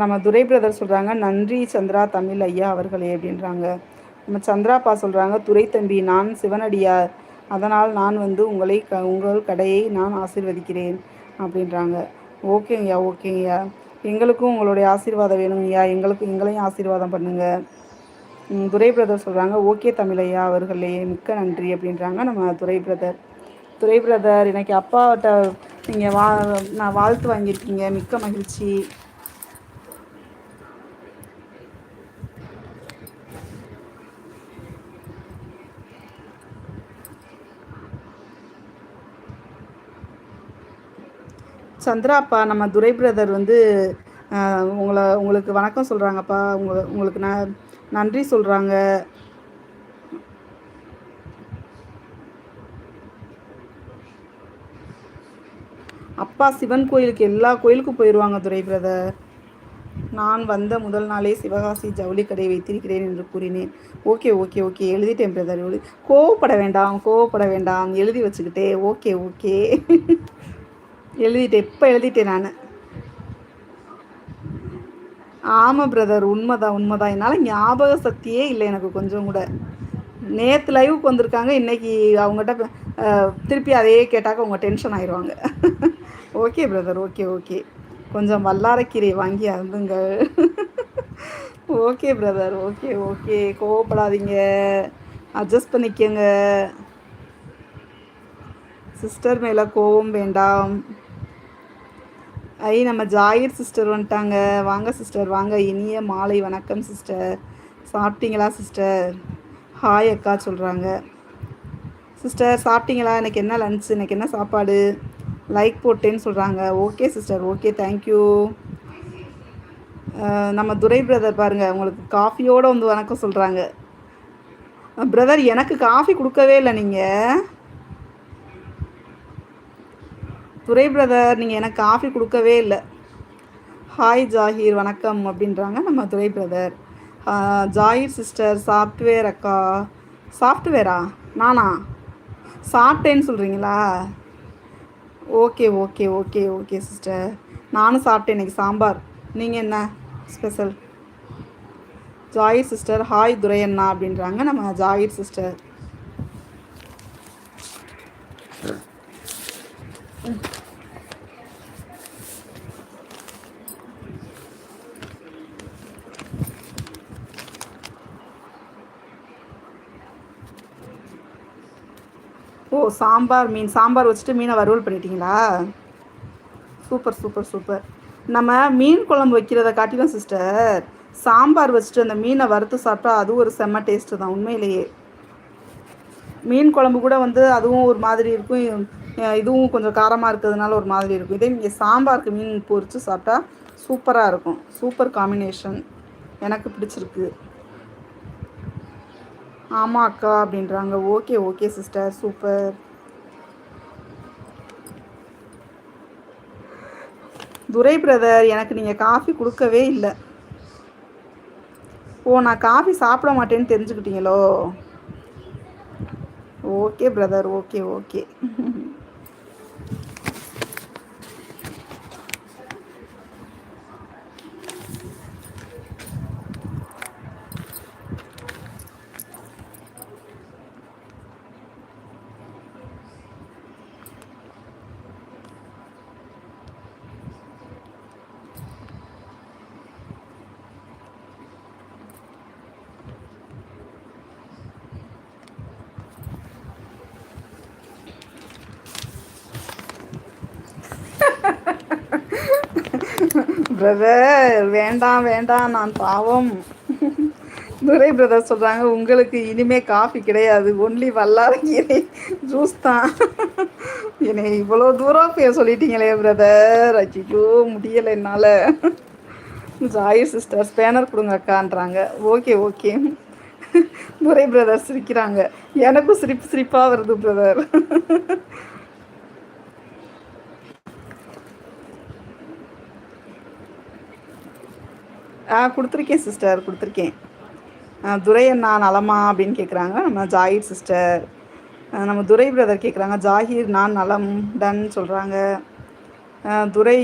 நம்ம துரை பிரதர் சொல்கிறாங்க நன்றி சந்திரா தமிழ் ஐயா அவர்களே அப்படின்றாங்க. நம்ம சந்திராப்பா சொல்கிறாங்க துரை தம்பி நான் சிவனடியார். அதனால் நான் வந்து உங்களை க உங்கள் கடையை நான் ஆசிர்வதிக்கிறேன் அப்படின்றாங்க. ஓகேங்கய்யா ஓகேங்கய்யா. எங்களுக்கும் உங்களுடைய ஆசீர்வாதம் வேணுங்கய்யா. எங்களுக்கு எங்களையும் ஆசீர்வாதம் பண்ணுங்கள் துரை பிரதர் சொல்கிறாங்க ஓகே தமிழையா அவர்களே மிக்க நன்றி அப்படின்றாங்க நம்ம துரை பிரதர். துரை பிரதர் இன்னைக்கு அப்பாட்ட நீங்கள் வா நான் வாழ்த்து வாங்கியிருக்கீங்க. மிக்க மகிழ்ச்சி. சந்திராப்பா நம்ம துரை பிரதர் வந்து உங்களை உங்களுக்கு வணக்கம் சொல்கிறாங்கப்பா உங்களை உங்களுக்கு ந நன்றி சொல்கிறாங்க அப்பா சிவன் கோயிலுக்கு எல்லா கோயிலுக்கும் போயிடுவாங்க துரை பிரதர் நான் வந்த முதல் நாளே சிவகாசி ஜவுளி கடை வைத்திருக்கிறேன் என்று கூறினேன். Okay okay okay. எழுதிட்டேன் பிரதர் எழுதி கோவப்பட வேண்டாம் கோவப்பட வேண்டாம். எழுதி வச்சுக்கிட்டே ஓகே ஓகே. எழுதிட்டேன். இப்போ எழுதிட்டேன் நான். ஆமாம் பிரதர் உண்மைதான் உண்மைதான். என்னால் ஞாபக சக்தியே இல்லை எனக்கு கொஞ்சம் கூட. நேற்று லைவுக்கு வந்திருக்காங்க. இன்றைக்கி அவங்ககிட்ட திருப்பி அதையே கேட்டாக்க அவங்க டென்ஷன் ஆயிடுவாங்க ஓகே பிரதர் ஓகே ஓகே கொஞ்சம் வல்லாரக்கீரை வாங்கி அருந்துங்க ஓகே பிரதர் ஓகே ஓகே கோவப்படாதீங்க. அட்ஜஸ்ட் பண்ணிக்கங்க. சிஸ்டர் மேலே கோவம் வேண்டாம். ஐ நம்ம ஜாயிர் சிஸ்டர் வந்துட்டாங்க. வாங்க சிஸ்டர் வாங்க. இனிய மாலை வணக்கம் சிஸ்டர். சாப்பிட்டீங்களா சிஸ்டர்? ஹாய் அக்கா சொல்கிறாங்க சிஸ்டர் சாப்பிட்டீங்களா? எனக்கு என்ன லன்ச் எனக்கு என்ன சாப்பாடு? லைக் போட்டேன்னு சொல்கிறாங்க ஓகே சிஸ்டர் ஓகே தேங்க்யூ நம்ம துரை பிரதர் பாருங்கள் உங்களுக்கு காஃபியோடு வந்து வணக்கம் சொல்கிறாங்க பிரதர் எனக்கு காஃபி கொடுக்கவே இல்லை நீங்கள் துரை பிரதர் நீங்கள் எனக்கு காஃபி கொடுக்கவே இல்லை. ஹாய் ஜாகிர் வணக்கம் அப்படின்றாங்க நம்ம Durai brother. Zakir sister software அக்கா. சாஃப்ட்வேரா நானா? சாப்பிட்டேன்னு சொல்கிறீங்களா okay okay okay okay sister நானும் சாப்பிட்டேன் இன்றைக்கி சாம்பார். நீங்கள் என்ன ஸ்பெஷல் ஜாயிர் சிஸ்டர் ஹாய் துரையண்ணா அப்படின்றாங்க நம்ம ஜாகிர் சிஸ்டர் ஓ சாம்பார் மீன் சாம்பார் வச்சுட்டு மீனை வறுவல் பண்ணிட்டீங்களா? Super super super. நம்ம மீன் குழம்பு வைக்கிறத காட்டிலும் சிஸ்டர் சாம்பார் வச்சுட்டு அந்த மீனை வறுத்து சாப்பிட்டா அதுவும் ஒரு செம்ம டேஸ்ட்டு தான் உண்மையிலேயே. மீன் குழம்பு கூட வந்து அதுவும் ஒரு மாதிரி இருக்கும். இதுவும் கொஞ்சம் காரமாக இருக்கிறதுனால ஒரு மாதிரி இருக்கும். இதே நீங்கள் சாம்பாருக்கு மீன் பொரித்து சாப்பிட்டா சூப்பராக இருக்கும். Super combination. எனக்கு பிடிச்சிருக்கு. ஆமாம் அக்கா அப்படின்றாங்க. Okay okay sister super. Durai brother எனக்கு நீங்கள் காஃபி கொடுக்கவே இல்லை. ஓ நான் காஃபி சாப்பிட மாட்டேன்னு தெரிஞ்சுக்கிட்டீங்களோ? Okay brother okay okay. Brother வேண்டாம் வேண்டாம் நான் பாவம். துரை பிரதர் சொல்கிறாங்க உங்களுக்கு இனிமே காஃபி கிடையாது. ஒன்லி வல்லாரங்கீரை ஜூஸ் தான். என்னை இவ்வளோ தூரம் பேர் சொல்லிட்டீங்களே பிரதர் அச்சிச்சோ முடியலை என்னால். ஜாயிர் சிஸ்டர் ஸ்பேனர் கொடுங்க அக்கான்றாங்க. ஓகே ஓகே துரை பிரதர் சிரிக்கிறாங்க. எனக்கும் சிரிப்பு சிரிப்பாக வருது பிரதர் ஆ கொடுத்துருக்கேன் சிஸ்டர் கொடுத்துருக்கேன். துரை அண்ணா நலமா அப்படின்னு கேட்குறாங்க நம்ம ஜாகிர் சிஸ்டர் நம்ம துரை பிரதர் கேட்குறாங்க ஜாகிர் நான் நலம் டன் சொல்கிறாங்க துரை